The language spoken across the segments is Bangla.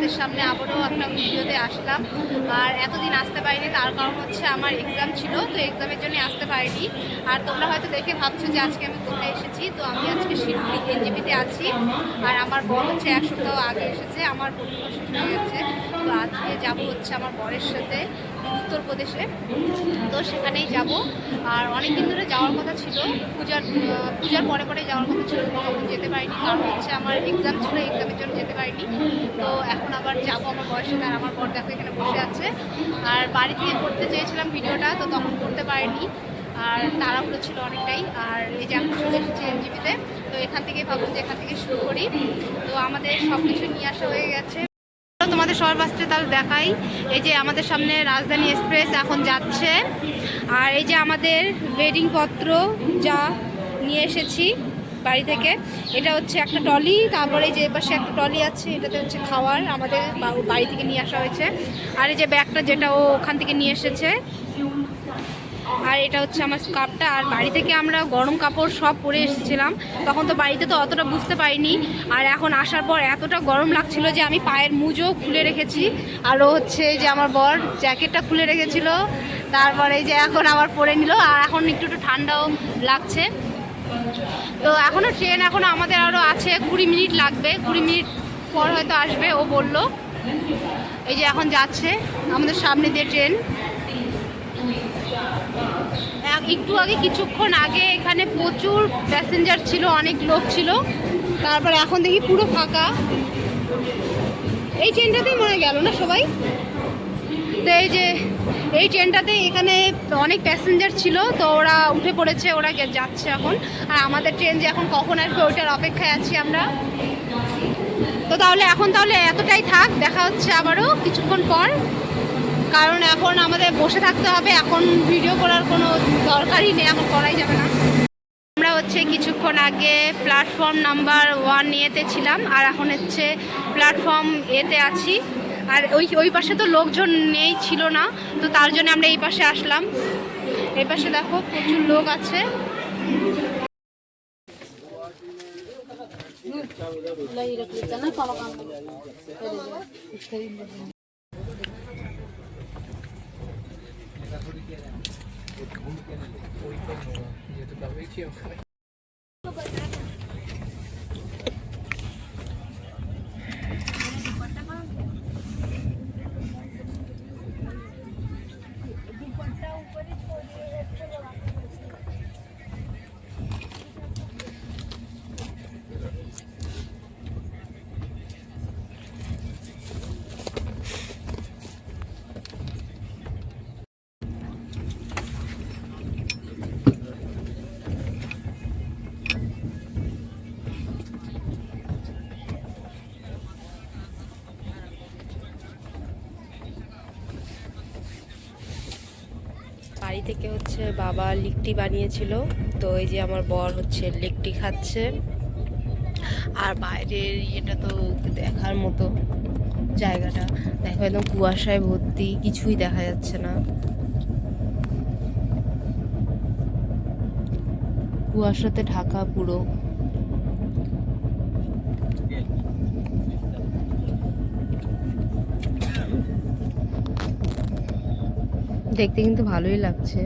তোমাদের সামনে আবারও একটা ভিডিওতে আসলাম। আর এতদিন আসতে পারিনি, তার কারণ হচ্ছে আমার এক্সাম ছিল, তো এক্সামের জন্য আসতে পারিনি। আর তোমরা হয়তো দেখে ভাবছ যে আজকে আমি কোথায় এসেছি, তো আমি আজকে শিলিগুড়ি এনজিপিতে আছি। আর আমার বর হচ্ছে এক সপ্তাহ আগে এসেছে, আমার পরীক্ষা শেষ হয়ে গেছে তো আজকে যাব হচ্ছে আমার বরের সাথে। উত্তরপ্রদেশে। তো সেখানেই যাব। আর অনেক দিন ধরে যাওয়ার কথা ছিল। পূজার পূজার পরে পরে যাওয়ার কথা ছিল। তখন যেতে পারিনি। কারণ হচ্ছে আমার এক্সাম ছিল এক্সামের জন্য যেতে পারিনি। তো এখন আবার যাব আমার বয়সে আর আমার বর দেখো এখানে বসে আছে। আর বাড়ি থেকে করতে চেয়েছিলাম ভিডিওটা, তো তখন করতে পারিনি। আর তাড়াহুড়ো ছিল অনেকটাই। আর এই যে এখন চলে এসেছি এনজিপিতে, তো এখান থেকে ভাবুন যে এখান থেকে শুরু করি। তো আমাদের সব কিছু নিয়ে আসা হয়ে গেছে। তোমাদের সবার তাহলে দেখাই। এই যে আমাদের সামনে রাজধানী এক্সপ্রেস এখন যাচ্ছে। আর এই যে আমাদের ওয়েডিং পত্র যা নিয়ে এসেছি বাড়ি থেকে, এটা হচ্ছে একটা টলি তারপরে যে পাশে একটা টলি আছে, এটাতে হচ্ছে খাওয়ার আমাদের বাড়ি থেকে নিয়ে আসা হয়েছে। আর এই যে ব্যাগটা যেটা ও ওখান থেকে নিয়ে এসেছে। আর এটা হচ্ছে আমার স্কার্ফটা আর বাড়ি থেকে আমরা গরম কাপড় সব পরে এসেছিলাম। তখন তো বাড়িতে তো অতটা বুঝতে পারিনি। আর এখন আসার পর এতটা গরম লাগছিল যে আমি পায়ের মুজো খুলে রেখেছি। আর ও হচ্ছে যে আমার বর, জ্যাকেটটা খুলে রেখেছিল। তারপরে যে এখন আবার পরে নিল। আর এখন একটু একটু ঠান্ডাও লাগছে। তো এখনও ট্রেন এখনও আমাদের আরও আছে। কুড়ি মিনিট লাগবে। কুড়ি মিনিট পর হয়তো আসবে, ও বলল। এই যে এখন যাচ্ছে আমাদের সামনে দিয়ে ট্রেন একটু আগে কিছুক্ষণ আগে এখানে প্রচুর প্যাসেঞ্জার ছিল, অনেক লোক ছিল। তারপরে এখন দেখি পুরো ফাঁকা। এই ট্রেনটাতেই মনে গেল না সবাই? তো এই যে, এই ট্রেনটাতে এখানে অনেক প্যাসেঞ্জার ছিল, তো ওরা উঠে পড়েছে, ওরা যাচ্ছে এখন। আর আমাদের ট্রেন যে এখন কখন আসবে ওইটার অপেক্ষায় আছি আমরা। তো তাহলে এখন তাহলে এতটাই থাক, দেখা হচ্ছে আবারও কিছুক্ষণ পর। কারণ এখন আমাদের বসে থাকতে হবে, এখন ভিডিও করার কোনো দরকারই নেই, এখন করাই যাবে না। আমরা হচ্ছে কিছুক্ষণ আগে প্ল্যাটফর্ম নাম্বার ওয়ান এতে ছিলাম, আর এখন হচ্ছে প্ল্যাটফর্ম এতে আছি। আর ওই ওই পাশে তো লোকজন নেই, ছিল না, তো তার জন্য আমরা এই পাশে আসলাম। এই পাশে দেখো, প্রচুর লোক আছে। Weet je wel. বাড়ি থেকে হচ্ছে বাবা লিকটি বানিয়েছিল। তো এই যে আমার বর হচ্ছে লিকটি খাচ্ছে। আর বাইরের ইয়েটা তো দেখার মতো জায়গাটা। দেখো একদম কুয়াশায় ভর্তি, কিছুই দেখা যাচ্ছে না। কুয়াশাতে ঢাকা পুরো। দেখতে কিন্তু ভালোই লাগছে।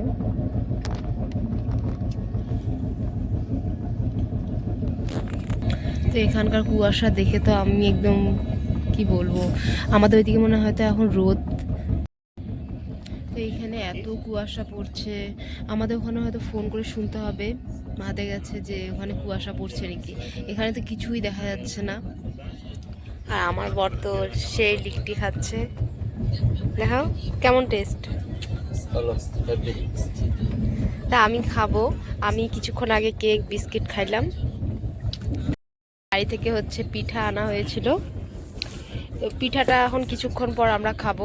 তো এখানকার কুয়াশা দেখে তো আমি একদম, কি বলব, আমাদের ওইদিকে মনে হয় হয়তো এখন রোদ। তো এইখানে এত কুয়াশা পড়ছে। আমাদের ওখানে হয়তো ফোন করে শুনতে হবে। মাদের গেছে যে ওখানে কুয়াশা পড়ছে নাকি। এখানে তো কিছুই দেখা যাচ্ছে না। আর আমার বর তো সেই লিকটি খাচ্ছে। দেখাও, কেমন টেস্ট তা আমি খাব। আমি কিছুক্ষণ আগে কেক, বিস্কিট খাইলাম। বাড়ি থেকে হচ্ছে পিঠা আনা হয়েছিল। তো পিঠাটা এখন কিছুক্ষণ পর আমরা খাব।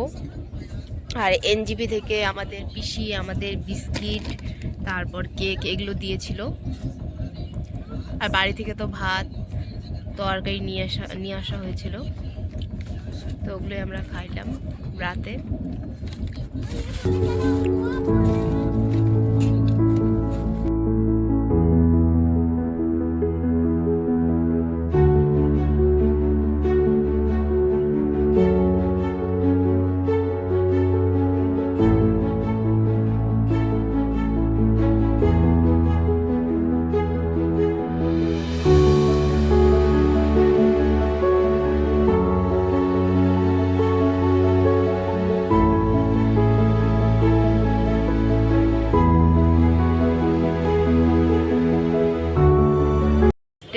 আর এনজিপি থেকে আমাদের পিসি, আমাদের বিস্কিট, তারপর কেক এগুলো দিয়েছিল। আর বাড়ি থেকে তো ভাত, তরকারি নিয়ে আসা নিয়ে আসা হয়েছিল। তো ওগুলোই আমরা খাইলাম রাতে।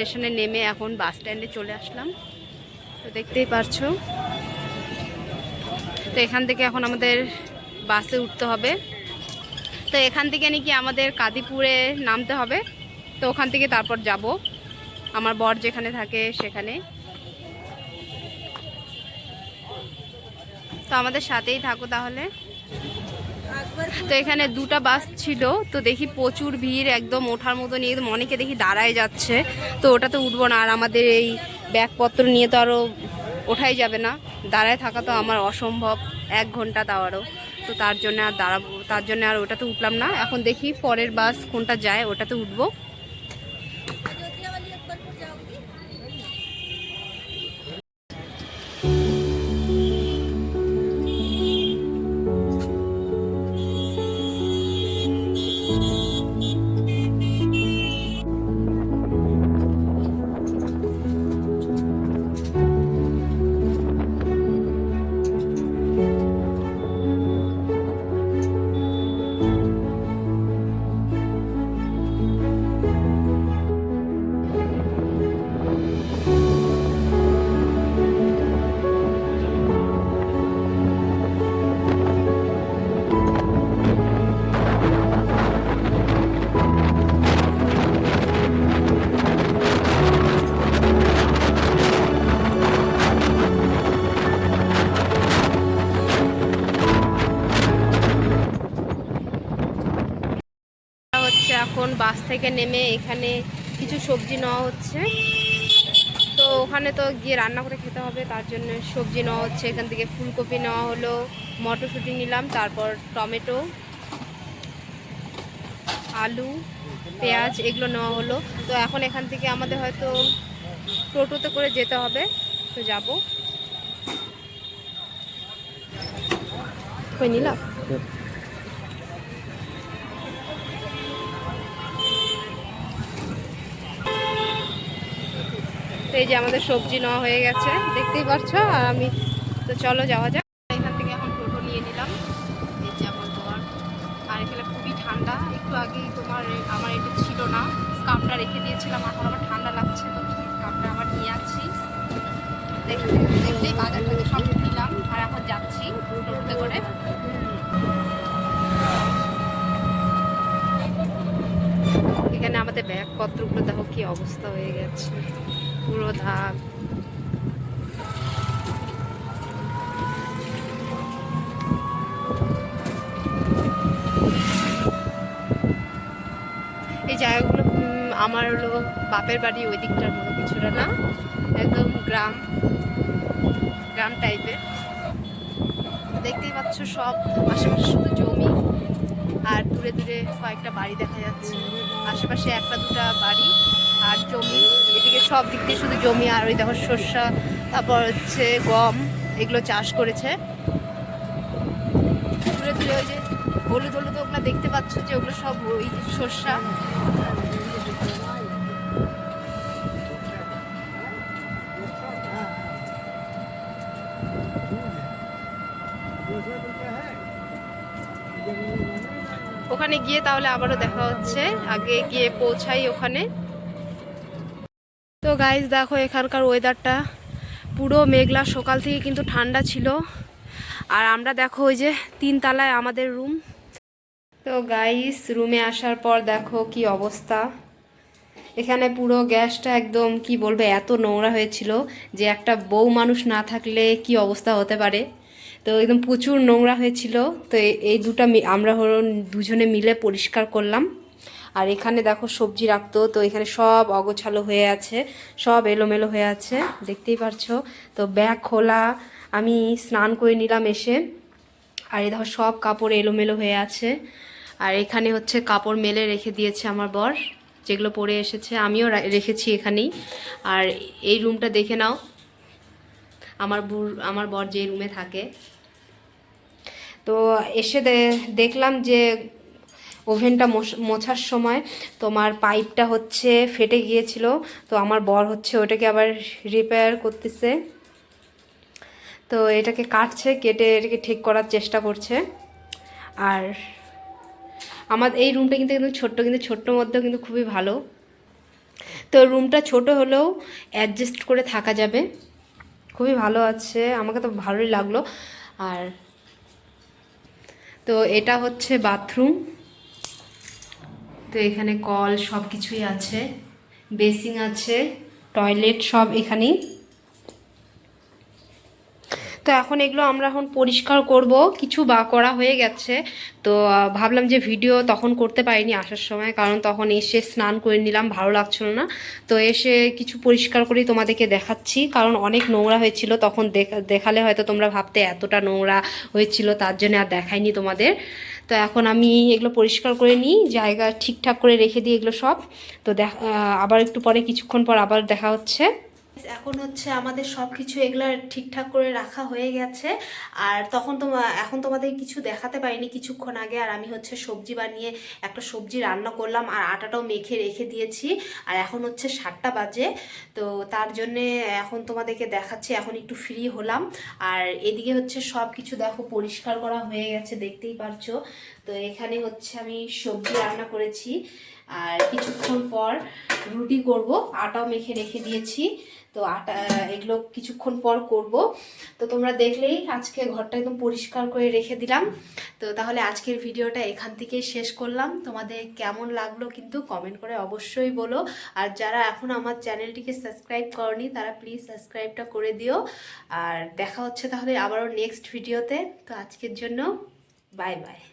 স্টেশনে নেমে এখন বাস স্ট্যান্ডে চলে আসলাম। তো দেখতেই পারছ। তো এখান থেকে এখন আমাদের বাসে উঠতে হবে। তো এখান থেকে নাকি আমাদের কাদিপুরে নামতে হবে। তো ওখান থেকে তারপর যাব। আমার বর যেখানে থাকে সেখানে। তো আমাদের সাথেই থাকো তাহলে। তো এখানে দুটা বাস ছিল, তো দেখি প্রচুর ভিড়, একদম ওঠার মতো নিয়ে একদম অনেকে দেখি দাঁড়ায় যাচ্ছে। তো ওটাতে উঠবো না, আর আমাদের এই ব্যাগপত্র নিয়ে তো আরও ওঠাই যাবে না। দাঁড়ায় থাকা তো আমার অসম্ভব, এক ঘণ্টা আরও তো তার জন্য আর দাঁড়াবো, তার জন্য আর ওটাতে উঠলাম না। এখন দেখি পরের বাস কোনটা যায়, ওটাতে উঠবো। এখন বাস থেকে নেমে এখানে কিছু সবজি নেওয়া হচ্ছে। তো ওখানে তো গিয়ে রান্না করে খেতে হবে, তার জন্য সবজি নেওয়া হচ্ছে। এখান থেকে ফুলকপি নেওয়া হলো, মটরশুঁটি নিলাম, তারপর টমেটো, আলু, পেঁয়াজ এগুলো নেওয়া হলো। তো এখন এখান থেকে আমাদের হয়তো টোটোতে করে যেতে হবে, তো যাব। নিলাম? তো এই যে আমাদের সবজি নেওয়া হয়ে গেছে, দেখতেই পাচ্ছ আর আমি তো চলো যাওয়া যাক। এখান থেকে এখন টোটো নিয়ে নিলাম। এই যে আমার বর আর এখানে খুবই ঠান্ডা। একটু আগেই তোমার, আমার এটা ছিল না। স্কার্ফটা রেখে দিয়েছিলাম। এখন আমার ঠান্ডা লাগছে। তো স্কার্ফটা আবার নিয়ে আসছি। দেখতে দেখতেই বাজার থেকে সব নিলাম। আর এখন যাচ্ছি টোটোতে করে। এখানে আমাদের ব্যাগপত্রগুলো দেখো কি অবস্থা হয়ে গেছে। পুরো ধাক এই জায়গাগুলো আমার হলো বাপের বাড়ি ওই দিকটার মতো কিছুটা না, একদম গ্রাম গ্রাম টাইপের দেখতেই পাচ্ছ সব, আশেপাশে শুধু জমি, আর দূরে দূরে কয়েকটা বাড়ি দেখা যাচ্ছে। আশেপাশে একটা দুটা বাড়ি। আর জমি, এদিকে সব দিক দিয়ে শুধু জমি আর ওই দেখো শস্যা তারপর হচ্ছে গম, এগুলো চাষ করেছে। দূরে ওই যে হলুদ হলুদ ওগুলো দেখতে পাচ্ছ যে ওগুলো সব ওই শস্যা ওখানে গিয়ে তাহলে আবারও দেখা হচ্ছে। আগে গিয়ে পৌঁছাই ওখানে। গাইজ দেখো এখানকার ওয়েদারটা পুরো মেঘলা, সকাল থেকে কিন্তু ঠান্ডা ছিল। আর আমরা দেখো ওই যে তিন তলায় আমাদের রুম তো গাইস রুমে আসার পর দেখো কি অবস্থা। এখানে পুরো গ্যাসটা একদম, কি বলবে, এত নোংরা হয়েছিল যে একটা বউ মানুষ না থাকলে কি অবস্থা হতে পারে। তো একদম প্রচুর নোংরা হয়েছিল। তো এই দুটা আমরা হলো দুজনে মিলে পরিষ্কার করলাম। আর এখানে দেখো সবজি রাখতো, তো এখানে সব অগোছালো হয়ে আছে, সব এলোমেলো হয়ে আছে, দেখতেই পারছ। তো ব্যাগ খোলা, আমি স্নান করে নিলাম এসে, আর এই দেখো সব কাপড় এলোমেলো হয়ে আছে। আর এখানে হচ্ছে কাপড় মেলে রেখে দিয়েছে আমার বর, যেগুলো পরে এসেছে, আমিও রেখেছি এখানেই। আর এই রুমটা দেখে নাও, আমার বুর, আমার বর যে রুমে থাকে। তো এসে দেখলাম যে ওভেনটা মোছ- মোছার সময় তোমার পাইপটা হচ্ছে ফেটে গিয়েছিল, তো আমার বর হচ্ছে ওটাকে আবার রিপেয়ার করতেছে। তো এটাকে কাটছে, কেটে এটাকে ঠিক করার চেষ্টা করছে। আর আমার এই রুমটা কিন্তু কিন্তু ছোট্ট কিন্তু ছোট্ট মধ্যেও কিন্তু খুবই ভালো। তো রুমটা ছোট হলেও অ্যাডজাস্ট করে থাকা যাবে। খুবই ভালো আছে, আমাকে তো ভালোই লাগল। আর তো এটা হচ্ছে বাথরুম তো এখানে কল সব কিছুই আছে বেসিং আছে টয়লেট সব এখানেই। তো এখন এগুলো আমরা এখন পরিষ্কার করব। কিছু বা করা হয়ে গেছে। তো ভাবলাম যে ভিডিও তখন করতে পারিনি আসার সময়, কারণ তখন এসে স্নান করে নিলাম, ভালো লাগছিল না। তো এসে কিছু পরিষ্কার করেই তোমাদেরকে দেখাচ্ছি, কারণ অনেক নোংরা হয়েছিল। তখন দেখালে হয়তো তোমরা ভাবতে এতটা নোংরা হয়েছিল, তার জন্য আর দেখাইনি তোমাদের। তো এখন আমি এগুলো পরিষ্কার করে নিই, জায়গা ঠিকঠাক করে রেখে দিই এগুলো সব। তো দেখ আবার একটু পরে, কিছুক্ষণ পর আবার দেখা হচ্ছে। এখন হচ্ছে আমাদের সব কিছু এগুলো ঠিকঠাক করে রাখা হয়ে গেছে। আর তখন তো এখন তোমাদের কিছু দেখাতে পারিনি কিছুক্ষণ আগে। আর আমি হচ্ছে সবজি বানিয়ে একটা সবজি রান্না করলাম আর আটাটাও মেখে রেখে দিয়েছি। আর এখন হচ্ছে সাতটা বাজে। তো তার জন্যে এখন তোমাদেরকে দেখাচ্ছি, এখন একটু ফ্রি হলাম। আর এদিকে হচ্ছে সব কিছু দেখো পরিষ্কার করা হয়ে গেছে, দেখতেই পারছ। তো এখানে হচ্ছে আমি সবজি রান্না করেছি। আর কিছুক্ষণ পর রুটি করব, আটাও মেখে রেখে দিয়েছি। তো আটা, এগুলো কিছুক্ষণ পর করব। তো তোমরা দেখলেই আজকে ঘরটা একদম পরিষ্কার করে রেখে দিলাম। তো তাহলে আজকের ভিডিওটা এখান থেকেই শেষ করলাম। তোমাদের কেমন লাগল কিন্তু কমেন্ট করে অবশ্যই বলো। আর যারা এখন আমার চ্যানেলটিকে সাবস্ক্রাইব করনি, তারা প্লিজ সাবস্ক্রাইবটা করে দিও। আর দেখা হচ্ছে তাহলে আবারও নেক্সট ভিডিওতে তো। আজকের জন্য বাই বাই